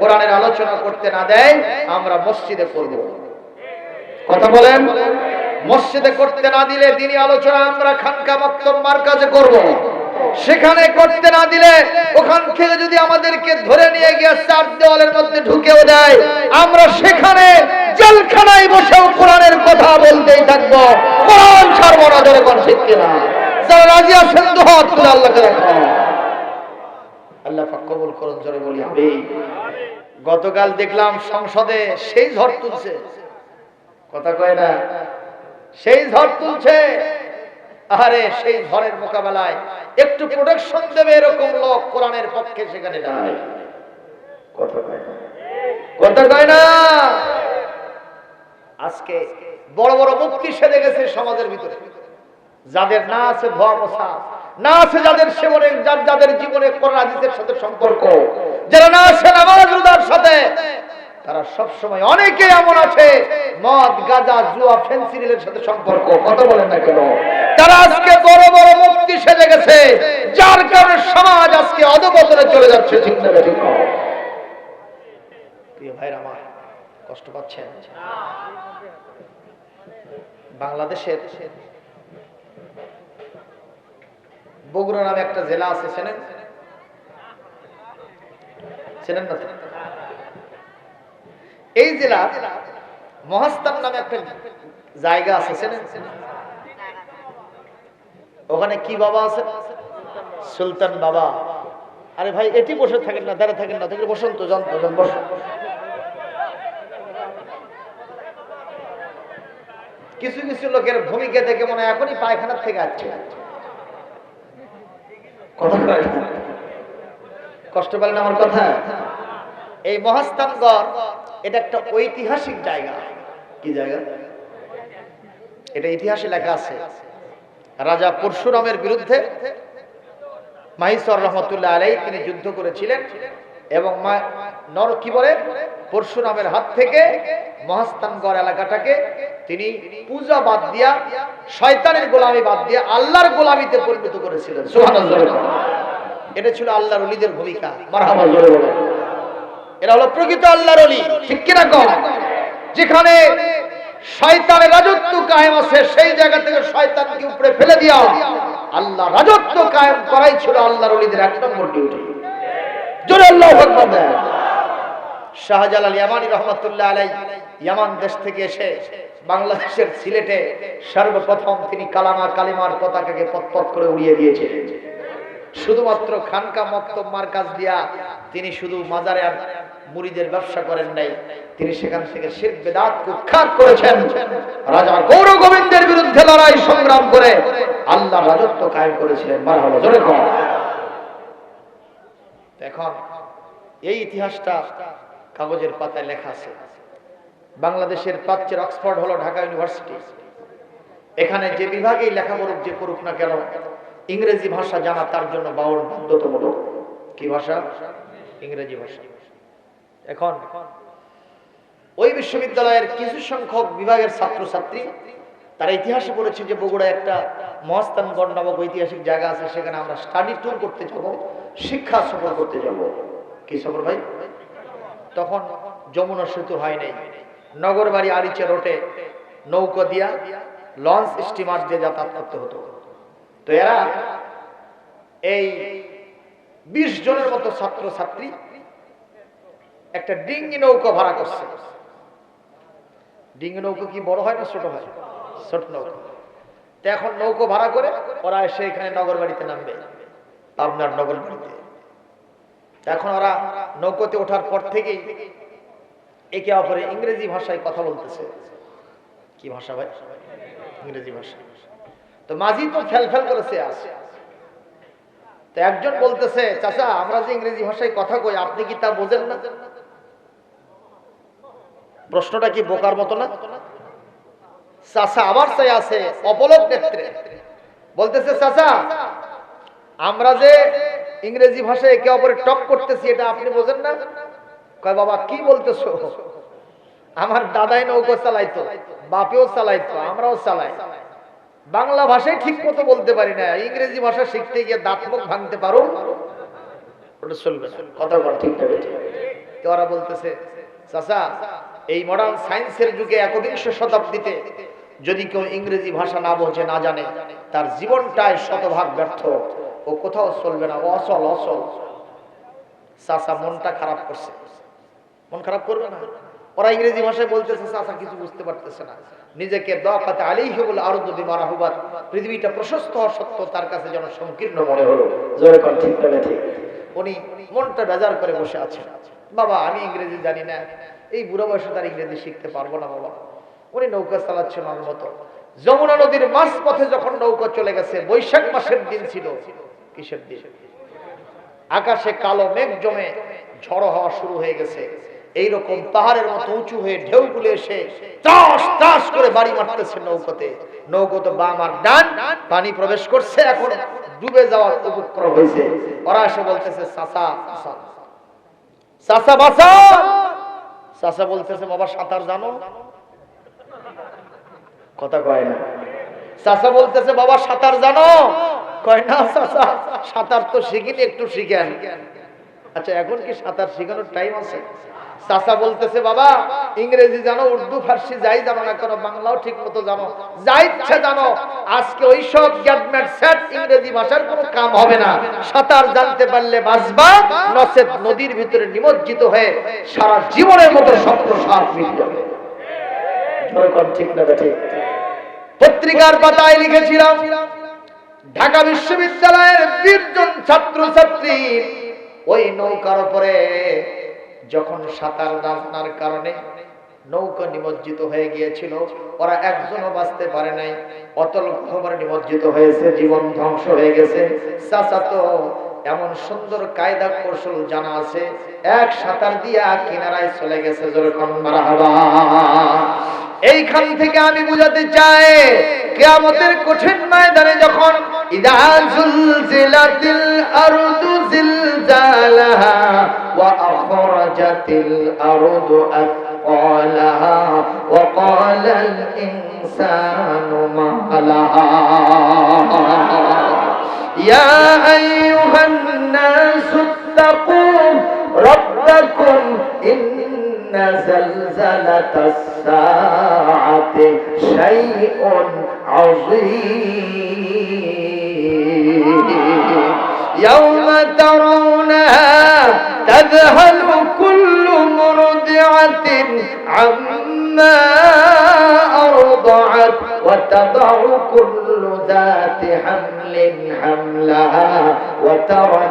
কোরআনের আলোচনা করতে না দেয়, আমরা মসজিদে করব কথা বলেন? মসজিদে করতে না দিলে দিনই আলোচনা আমরা খানকা মক্তব্বার কাজে করব সেখানে করতে না দিলে ওখান থেকে যদি আমাদেরকে ধরে নিয়ে গিয়ে চার দেওয়ালের মধ্যে ঢুকেও দেয়, আমরা সেখানে জেলখানায় বসেও কোরআনের কথা বলতেই থাকব। কোরআন ছাড়বো ধরে কোন ঠিক কিনা? যারা রাজি আছেন তো হাত আল্লাহকে দেখো আল্লাহ কবুল করুন, জোরে বলি আমি গতকাল দেখলাম সংসদে সেই ঝড় তুলছে। কথা কয় না? সেই ঝড় তুলছে। আরে সেই ঝড়ের মোকাবেলায় একটু প্রোটেকশন দেবে এরকম লোক কোরআনের পক্ষে সেখানে দাঁড়ায় কথা কয় না? কথা কয় না? আজকে বড় বড় মুক্তি সেরে গেছে সমাজের ভিতরে। যাদের না আছে ধোয়া মোছা না আছে যাদের সেবনের যার যাদের জীবনে কোরআন হাদিসের সাথে সম্পর্ক, যারা না আছে নামাজ সাথে, তারা সব অনেকে এমন আছে, মদ, গাঁজা, জুয়া ফেন্সিডিলের সাথে সম্পর্ক, কথা বলেন না কেন? তারা আজকে বড় বড় মুক্তি সেজে গেছে, যার কারণে সমাজ আজকে অধপতনে চলে যাচ্ছে, ঠিক না ঠিক প্রিয় ভাইরা আমার, কষ্ট পাচ্ছেন? বাংলাদেশের বগুড়া নামে একটা জেলা আছে, চেনেন? চেনেন না এই জেলা মহাস্তান নামে একটা জায়গা আছে, চেনেন? ওখানে কি বাবা আছে? সুলতান বাবা। আরে ভাই, এটি বসে থাকেন না, দাঁড়িয়ে থাকেন না থেকে বসুন তো যন্ত্র বসুন কিছু কিছু লোকের ভূমিকা দেখে মনে হয় এখনই পায়খানার থেকে আসছে। কষ্ট পেলেন আমার কথা? এই মহাস্থানগড় এটা একটা ঐতিহাসিক জায়গা। কি জায়গা? এটা ইতিহাসে লেখা আছে। রাজা পরশুরামের বিরুদ্ধে মাহিসর রহমতুল্লাহ আলাই তিনি যুদ্ধ করেছিলেন এবং নর কি বলে? পরশুরামের হাত থেকে মহাস্থানগড় এলাকাটাকে তিনি পূজা বাদ দিয়া, শয়তানের গোলামি বাদ দিয়া আল্লাহর গোলামিতে পরিণত করেছিলেন। এটা ছিল আল্লাহর অলিদের ভূমিকা। এরা হলো প্রকৃত আল্লাহর অলি। ঠিক কিনা কম যেখানে শয়তানের রাজত্ব কায়েম আছে, সেই জায়গা থেকে শয়তানকে উপরে ফেলে দিয়া আল্লাহ রাজত্ব কায়েম করাই ছিল আল্লাহর অলিদের এক নম্বর ডিউটি জোরে আল্লাহ আকবার। দেন। শাহজালাল ইয়ামানি রহমতুল্লাহ আলাই ইয়ামান দেশ থেকে এসে বাংলাদেশের সিলেটে সর্বপ্রথম তিনি কালামা কালিমার পতাকাকে পতপত করে উড়িয়ে শুধুমাত্র খানকা মক্তব মার্কাজ দিয়া তিনি শুধু মাজারে আর মুড়িদের ব্যবসা করেন নাই, তিনি সেখান থেকে শির বেদাত কুখ্যাত করেছেন। রাজা গৌর গোবিন্দের বিরুদ্ধে লড়াই সংগ্রাম করে আল্লাহ রাজত্ব কায়েম করেছিলেন। এখন এই ইতিহাসটা কাগজের পাতায় লেখা আছে। বাংলাদেশের প্রাচ্যের অক্সফোর্ড হলো ঢাকা ইউনিভার্সিটি। এখানে যে বিভাগেই লেখা করুক যে করুক না কেন, ইংরেজি ভাষা জানা তার জন্য বাউল বাধ্যতামূলক। কি ভাষা? ইংরেজি ভাষা। এখন, ওই বিশ্ববিদ্যালয়ের কিছু সংখ্যক বিভাগের ছাত্রছাত্রী, তারা ইতিহাসে পড়েছে যে বগুড়া একটা মহাস্থানগড় নামক ঐতিহাসিক জায়গা আছে, সেখানে আমরা স্টাডি ট্যুর করতে যাব, শিক্ষা সফর করতে যাব। কি সফর ভাই? তখন যমুনা সেতু হয় নাই। নগরবাড়ি আরিচে রোটে নৌকো দিয়া লঞ্চ স্টিমার দিয়ে যাতায়াত করতে হতো। তো এরা এই বিশ জনের মতো ছাত্র ছাত্রী একটা ডিঙ্গি নৌকো ভাড়া করছে। ডিঙ্গি নৌকো কি বড় হয় না ছোট হয়? ছোট নৌকো। তো এখন নৌকো ভাড়া করে ওরা এসে এখানে নগর বাড়িতে নামবে পাবনার নগরবাড়িতে এখন ওরা নৌকোতে ওঠার পর থেকেই একে অপরে ইংরেজি ভাষায় কথা বলতেছে। কি ভাষা ভাই? ইংরেজি ভাষা। তো মাঝি তো ফেল ফেল করেছে আসে তো একজন বলতেছে, চাচা, আমরা যে ইংরেজি ভাষায় কথা কই, আপনি কি তা বোঝেন না? প্রশ্নটা কি বোকার মতো না? চাচা আবার চাই আছে, অপলক নেত্রে। বলতেছে, চাচা, আমরা যে ইংরেজি ভাষায় একে অপরে টক করতেছি, এটা আপনি বোঝেন না? কয়, বাবা, কি বলতেছো? আমার দাদাই নৌকো চালাইতো, বাপেও চালাইতো, আমরাও চালাই। বাংলা ভাষায় ঠিক মতো বলতে পারি না। ইংরেজি ভাষা শিখতে গিয়ে দাঁত মুখ ভাঙতে পারো? কথা বলতেছে, চাচা, এই মডার্ন সায়েন্সের যুগে একবিংশ শতাব্দীতে যদি কেউ ইংরেজি ভাষা না বোঝে, না জানে, তার জীবনটাই শতভাগ ব্যর্থ। ও কোথাও চলবে না, ও অসল অসল চাচা মনটা খারাপ করছে। মন খারাপ করবে না? ওরা ইংরেজি ভাষায় বলতেছে, চাচা কিছু বুঝতে পারতেছে না। নিজেকে দখাতে আলিহি বলে আরও যদি মারা হবার পৃথিবীটা প্রশস্ত হওয়া সত্ত্বেও তার কাছে যেন সংকীর্ণ মনে হলো। উনি মনটা বেজার করে বসে আছেন। বাবা, আমি ইংরেজি জানি না। এই বুড়ো বয়সে তার ইংরেজি শিখতে পারব না, বাবা। উনি নৌকা চালাচ্ছেন ওনার মতো যমুনা নদীর মাঝ পথে যখন নৌকা চলে গেছে, বৈশাখ মাসের দিন ছিল। কিসের দিন? আকাশে কালো মেঘ জমে ঝড়ো হওয়া শুরু হয়ে গেছে। এইরকম পাহাড়ের মতো উঁচু হয়ে ঢেউগুলো এসে টাস টাস করে বাড়ি মারতেছে নৌকোতে। নৌকোতে বাম আর ডান, পানি প্রবেশ করছে এখন, ডুবে যাওয়ার উপক্রম হয়েছে। ওরা এসে বলতেছে, চাচা চাচা। বাসা চাচা বলতেছে, বাবা, সাঁতার জানো? কথা কয় না। চাচা বলতেছে, বাবা, সাঁতার জানো? কয় না চাচা সাঁতার তো শিখিনি, একটু শিখেন। আচ্ছা এখন কি সাঁতার শেখানোর টাইম আছে? চাচা বলতেছে, বাবা, ইংরেজি জানো, উর্দু, ফার্সি যাই জানো না কেন, বাংলাও ঠিক মতো জানো। যা ইচ্ছা জানো, আজকে ওই সব গ্যাডমেট সেট ইংরেজি ভাষার কোনো কাম হবে না। সাঁতার জানতে পারলে বাঁচবা, নচেত নদীর ভিতরে নিমজ্জিত হয়ে সারা জীবনের মতো স্বপ্ন সাপ মিটে যাবে। ঠিক না পত্রিকার পাতায় লিখেছিলাম ঢাকা বিশ্ববিদ্যালয়ের বীরজন ছাত্র ছাত্রী ওই নৌকার উপরে যখন সাঁতার জানার কারণে নৌকা নিমজ্জিত হয়ে গিয়েছিল, ওরা একজনও বাঁচতে পারে নাই। অতল খবর নিমজ্জিত হয়েছে, জীবন ধ্বংস হয়ে গেছে। চাচা এমন সুন্দর কায়দা কৌশল জানা আছে, এক সাঁতার দিয়া কিনারায় চলে গেছে যেরকম মারা এইখান থেকে আমি বুঝাতে চাই, কিয়ামতের কঠিন ময়দানে যখন, ইদা জুলজিলাতিল আরদু জিলজালাহা ওয়া আখরাজাতিল আরদু আথqalaha ওয়া ক্বালাল ইনসানু ইয়া আইয়ুহান নাসু ইত্তাকু রাব্বাকুম زلزلة الساعة شيء عظيم. يوم ترونها تذهل كل مرضعة عما أرضعت وتضع كل ذات حمل حملها وترى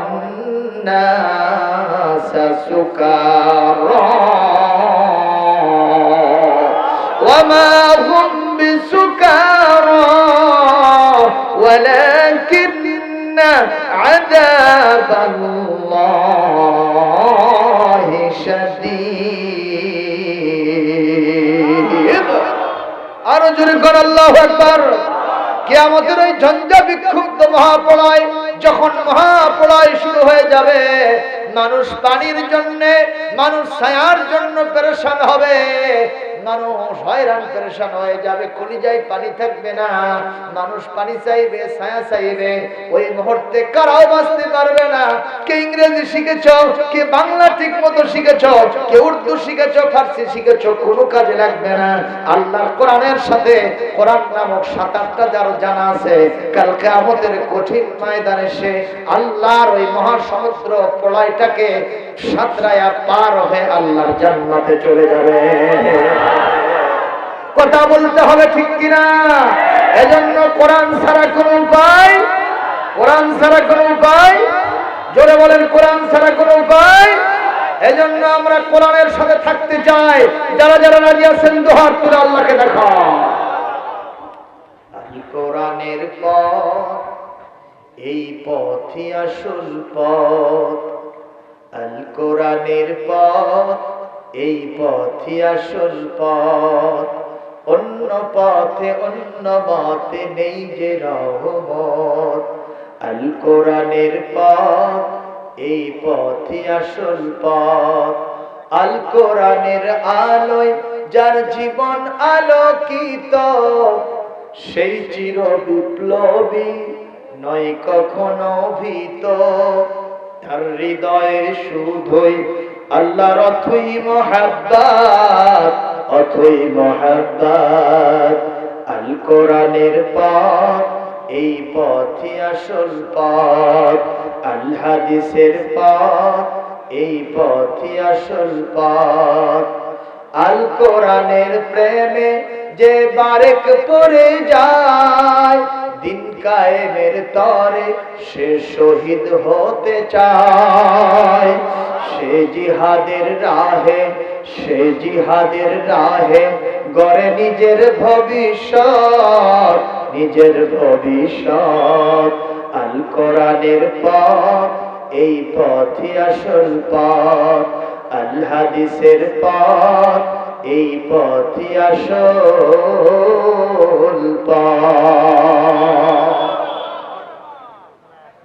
الناس سكارى وما هم بسكارى ولكن عذاب الله شديد আরো জোরে কর আল্লাহু আকবার কিয়ামতের ওই ঝঞ্ঝা বিক্ষুব্ধ মহাপ্রলয় যখন মহাপ্রলয় শুরু হয়ে যাবে মানুষ পানির জন্যে মানুষ ছায়ার জন্য পেরেশান হবে। মানুষ হয়রান পেরেশান হয়ে যাবে, কলিজায় পানি থাকবে না। মানুষ পানি চাইবে, ছায়া চাইবে। ওই মুহূর্তে কারাও বাঁচতে পারবে না। কে ইংরেজি শিখেছ, কে বাংলা ঠিক মতো শিখেছ, কে উর্দু শিখেছ, ফার্সি শিখেছ, কোনো কাজে লাগবে না। আল্লাহর কোরআনের সাথে কোরআন নামক সাত আটটা যার জানা আছে কালকে আমাদের কঠিন ময়দানে সে আল্লাহর ওই মহাসমুদ্র প্রলয়টাকে সাঁতরায়া পার হয়ে আল্লাহর জান্নাতে চলে যাবে। কথা বলতে হবে ঠিক কিনা? এজন্য কোরআন ছাড়া কোনো উপায়? কোরআন ছাড়া কোনো উপায়? জোরে বলেন, কোরআন ছাড়া কোনো উপায়? এজন্য আমরা কোরআনের সাথে থাকতে চাই। যারা যারা রাজি আছেন, দোহার তুলে আল্লাহকে দেখা কোরআনের পথ, এই পথই আসল পথ। আল কোরআনের পথ, এই পথই আসল পথ। অন্য পথে অন্য মতে নেই যে রহমত। আল কোরআনের পথ, এই পথই আসল পথ। আল কোরআনের আলোয় যার জীবন আলোকিত, সেই চির বিপ্লবী নয় কখনো ভীত। তার হৃদয়ে শুধুই আল্লাহর অথই মহাব্বাত অথই মহাব্বাত। আল কোরআনের পথ, এই পথই আসল পথ। আল হাদিসের পথ, এই পথই আসল পথ। আল কোরআনের প্রেমে যে বারেক পড়ে যায় দিন কায়েমের তরে সে শহীদ হতে চায়। সে জিহাদের রাহে, সে জিহাদের রাহে গড়ে নিজের ভবিষ্যৎ নিজের ভবিষ্যৎ। আল কোরআনের পথ, এই পথই আসল পথ। আল হাদিসের পথ এই পথই আসল পথ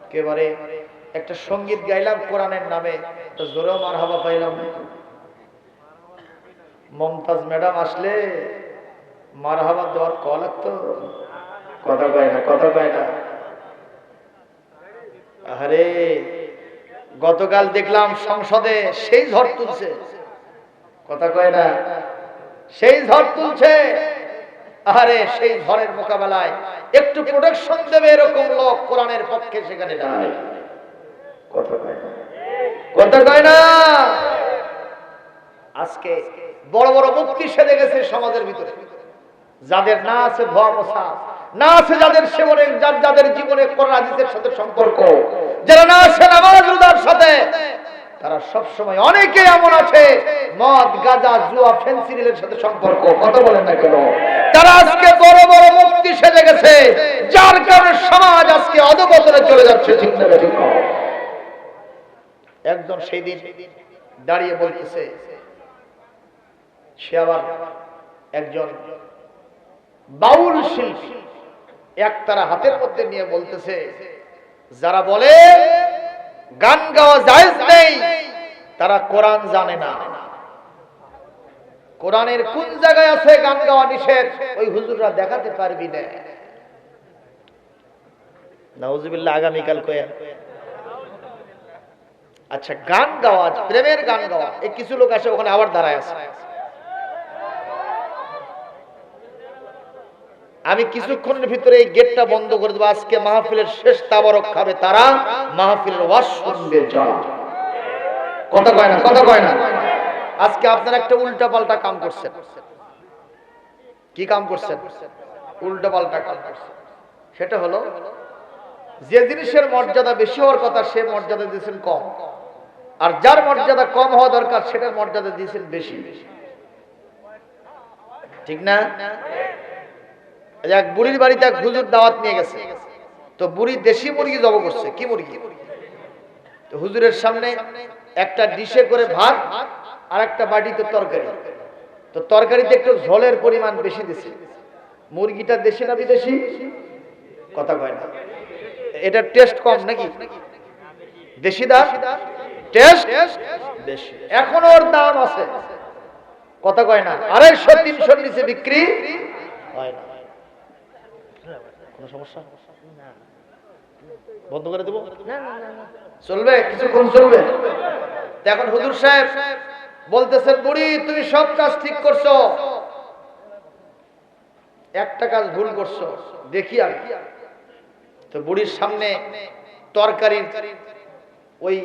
একেবারে একটা সংগীত গাইলাম, কোরআনের নামে, তো জোরেও মার হাবা পাইলাম। মমতাজ ম্যাডাম আসলে মার হাবা দেওয়ার ক লাগতো। কথা কয় না, কথা কয় না। আরে গতকাল দেখলাম সংসদে সেই ঝড় তুলছে। কথা কয় না সেই ঝড় তুলছে। আরে সেই ঝড়ের মোকাবেলায় একটু প্রোটেকশন দেবে এরকম লোক কোরআনের পক্ষে সেখানে আজকে বড় বড় মুক্তি সেরে গেছে সমাজের ভিতরে। যাদের না আছে ধোয়া মোছা না আছে যাদের সেবনে যার যাদের জীবনে কোরআন সাথে সম্পর্ক, যারা না আছে নামাজ সাথে তারা সব সময় অনেকে এমন আছে, মদ, গাঁজা, জুয়া ফেন্সিডিলের সাথে সম্পর্ক, কথা বলেন না কেন? তারা আজকে বড় বড় মুক্তি সেজে গেছে, যার কারণে সমাজ আজকে অধপতনে চলে যাচ্ছে একজন সেই দিন দাঁড়িয়ে বলতেছে, সে আবার একজন বাউল শিল্পী, একতারা হাতের মধ্যে নিয়ে বলতেছে, যারা বলে গান গাওয়া জায়েজ নেই, তারা কোরআন জানে না। কোরআনের কোন জায়গায় আছে গান গাওয়া নিষেধ, ওই হুজুররা দেখাতে পারবি না। নাউজুবিল্লাহ, আগামীকাল কয়ে। আচ্ছা গান গাওয়া, প্রেমের গান গাওয়া, এই কিছু লোক আসে, ওখানে আবার দাঁড়ায় আছে। আমি কিছুক্ষণের ভিতরে এই গেটটা বন্ধ করে দেবো। আজকে মাহফিলের শেষ তাবারক খাবে তারা। মাহফিলের ওয়াজ শুনবে কথা কয় না, কথা কয় না। আজকে আপনারা একটা উল্টা পাল্টা কাম করছেন। কি কাম করছেন? উল্টা পাল্টা কাম করছেন। সেটা হলো, যে জিনিসের মর্যাদা বেশি হওয়ার কথা, সে মর্যাদা দিয়েছেন কম। আর যার মর্যাদা কম হওয়া দরকার, সেটার মর্যাদা দিয়েছেন বেশি। ঠিক না? এক বুড়ির বাড়িতে এক হুজুর দাওয়াত নিয়ে গেছে। তো বুড়ি দেশি মুরগি জব করছে, কি মুরগি? তো হুজুরের সামনে একটা ডিশে করে ভাত আর একটা বাটিতে তরকারি। তো তরকারিতে একটু ঝোলের পরিমাণ বেশি দিছে। মুরগিটা দেশি না বিদেশি? কথা কয় না। এটা টেস্ট কম নাকি? দেশি দাম? টেস্ট? বেশি এখন ওর দাম আছে। কথা কয় না। আড়াইশো, তিনশোর নিচে বিক্রি হয় না। কোনো সমস্যা? বন্ধ করে দেবো? চলবে কিছুক্ষণ চলবে। এখন হুজুর সাহেব বলতেছেন বুড়ি তুমি সব কাজ ঠিক করছ। একটা কাজ ভুল করছ দেখি আর তো বুড়ির সামনে তরকারির ওই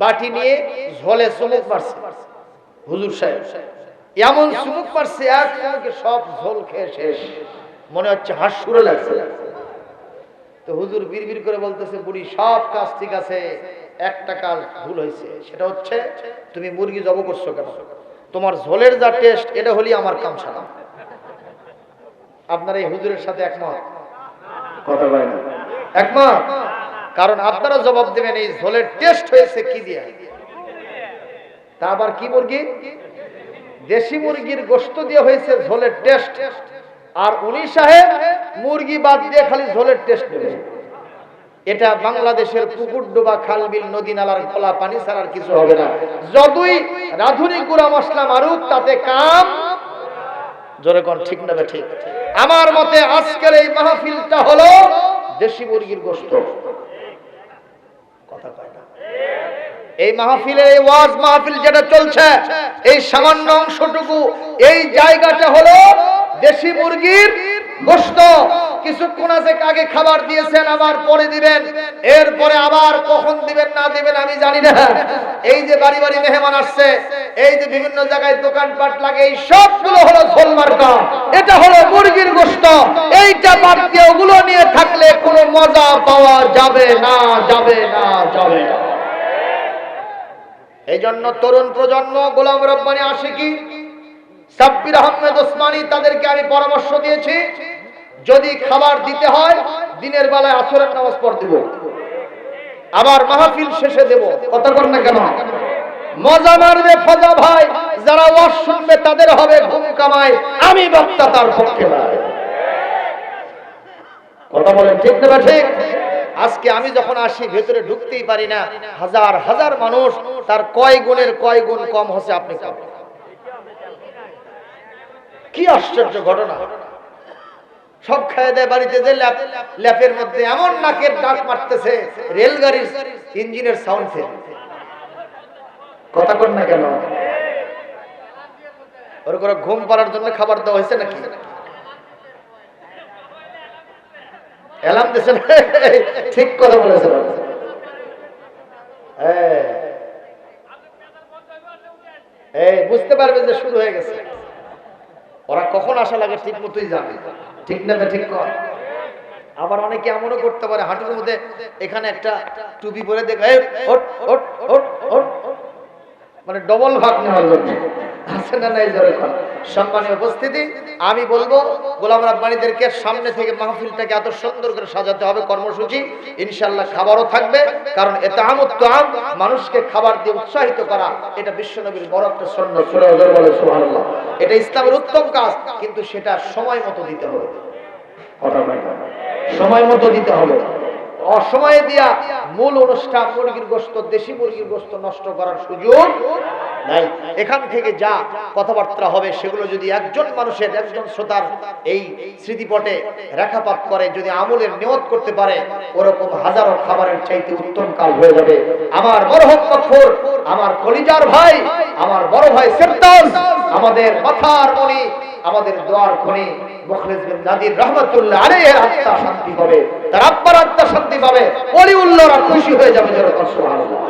বাটি নিয়ে ঝোলে চুমুক মারছে। হুজুর সাহেব এমন চুমুক মারছে এক সব ঝোল খেয়ে শেষ। মনে হচ্ছে হাঁস সুরে লাগছে। তো হুজুর বিড়বিড় করে বলতেছে বুড়ি সব কাজ ঠিক আছে একটা কাজ ভুল হয়েছে সেটা হচ্ছে তুমি মুরগি জব করছ কেন? তোমার ঝোলের যা টেস্ট এটা হলি আমার কাম সারা। আপনার এই হুজুরের সাথে একমত? কথা একমত? কারণ আপনারা জবাব দেবেন এই ঝোলের টেস্ট হয়েছে কি দিয়ে? তা আবার কি মুরগি? দেশি মুরগির গোস্ত দিয়ে হয়েছে ঝোলের টেস্ট। আর উনি সাহেব মুরগি বাদ দিয়ে খালি ঝোলের টেস্ট নেবে। এটা বাংলাদেশের পুকুর ডোবা খালবিল নদী নালার খোলা পানি ছাড়ার কিছু হবে না। যতই রাধুনি গুঁড়া মশলা মারুক, তাতে কাম জোরে কোন, ঠিক নেবে ঠিক? আমার মতে আজকের এই মাহফিলটা হলো দেশি মুরগির গোস্ত কথা কয় এই মাহফিলে, এই ওয়াজ মাহফিল যেটা চলছে, এই সামান্য অংশটুকু, এই জায়গাটা হলো দেশি মুরগির গোশত। কিছুক্ষণ আছে আগে খাবার দিয়েছেন, আবার পরে দিবেন। এরপরে আবার কখন দিবেন, না দিবেন আমি জানি না। এই যে বাড়ি বাড়ি মেহমান আসছে, এই যে বিভিন্ন জায়গায় দোকানপাট লাগে, এই সবগুলো হলো ঝোল মার্কা এটা হলো মুরগির গোশত। এইটা বাদ দিয়ে ওগুলো নিয়ে থাকলে কোনো মজা পাওয়া যাবে না যাবে না যাবে না। এই জন্য তরুণ প্রজন্ম, গোলাম রব্বানি আশিকি সাব্বির আহমেদ ওসমানী তাদেরকে আমি পরামর্শ দিয়েছি, যদি খাবার দিতে হয়, দিনের বেলায় আসরের নামাজ পড় দিব। আবার মাহফিল শেষে দেব। কথা কর না কেন? মজা মারবে ফজা ভাই, যারা ওয়াজ শুনবে তাদের হবে ঘুম কামাই, আমি বক্তা তার পক্ষে কথা বলেন ঠিক না ঠিক? আজকে আমি যখন আসি, ভেতরে ঢুকতেই পারি না। হাজার হাজার মানুষ, তার কয় গুণের কয় গুণ কম হচ্ছে আপনি কম। কি আশ্চর্য ঘটনা? সব খায় দেয় বাড়িতে যে ল্যাপ, ল্যাপের মধ্যে এমন নাকের ডাক মারতেছে, রেলগাড়ির ইঞ্জিনের সাউন্ড ফেল। কথা কর না কেন? ওর করে ঘুম পাড়ার জন্য খাবার দেওয়া হয়েছে নাকি? এলাম দেশে ঠিক কথা বলেছেন হ্যাঁ। বুঝতে পারবে যে শুরু হয়ে গেছে। ওরা কখন আসা লাগে ঠিক মতোই যাবে? ঠিক না ঠিক কর। আবার অনেকে এমনও করতে পারে, হাঁটুর মধ্যে এখানে একটা টুপি পরে দেখে। মানে ডবল ভাগ নেওয়ার জন্য। আছে না নাই জোরে কর। সম্মানীয় উপস্থিতি আমি বলব গোলাম রাব্বানীদেরকে সামনে থেকে মাহফিলটাকে এত সুন্দর করে সাজাতে হবে কর্মসূচি। ইনশাল্লাহ খাবারও থাকবে কারণ এটা আমত আম মানুষকে খাবার দিয়ে উৎসাহিত করা এটা বিশ্বনবীর বড় একটা সুবহানাল্লাহ। এটা ইসলামের উত্তম কাজ কিন্তু সেটা সময় মতো দিতে হবে। সময় মতো দিতে হবে। অসময়ে দিয়া মূল অনুষ্ঠান মুরগির গোস্ত, দেশি মুরগির গোস্ত নষ্ট করার সুযোগ নাই। এখান থেকে যা কথাবার্তা হবে সেগুলো যদি একজন মানুষের, একজন শ্রোতার এই স্মৃতিপটে রেখাপাত করে, যদি আমলের নিয়ত করতে পারে, ওরকম হাজারো খাবারের চাইতে উত্তম কাল হয়ে যাবে। আমার মরহম মকফুর, আমার কলিজার ভাই, আমার বড় ভাই সেপ্তাস আমাদের মাথার মণি আমাদের দোয়ার খনি মুখলেস বিন নাদির রহমাতুল্লাহ আলাইহি আত্মা শান্তি পাবে। তার আব্বার আত্মা শান্তি পাবে। অলিউল্লাহরা খুশি হয়ে যাবে যেরকম সুবহানাল্লাহ।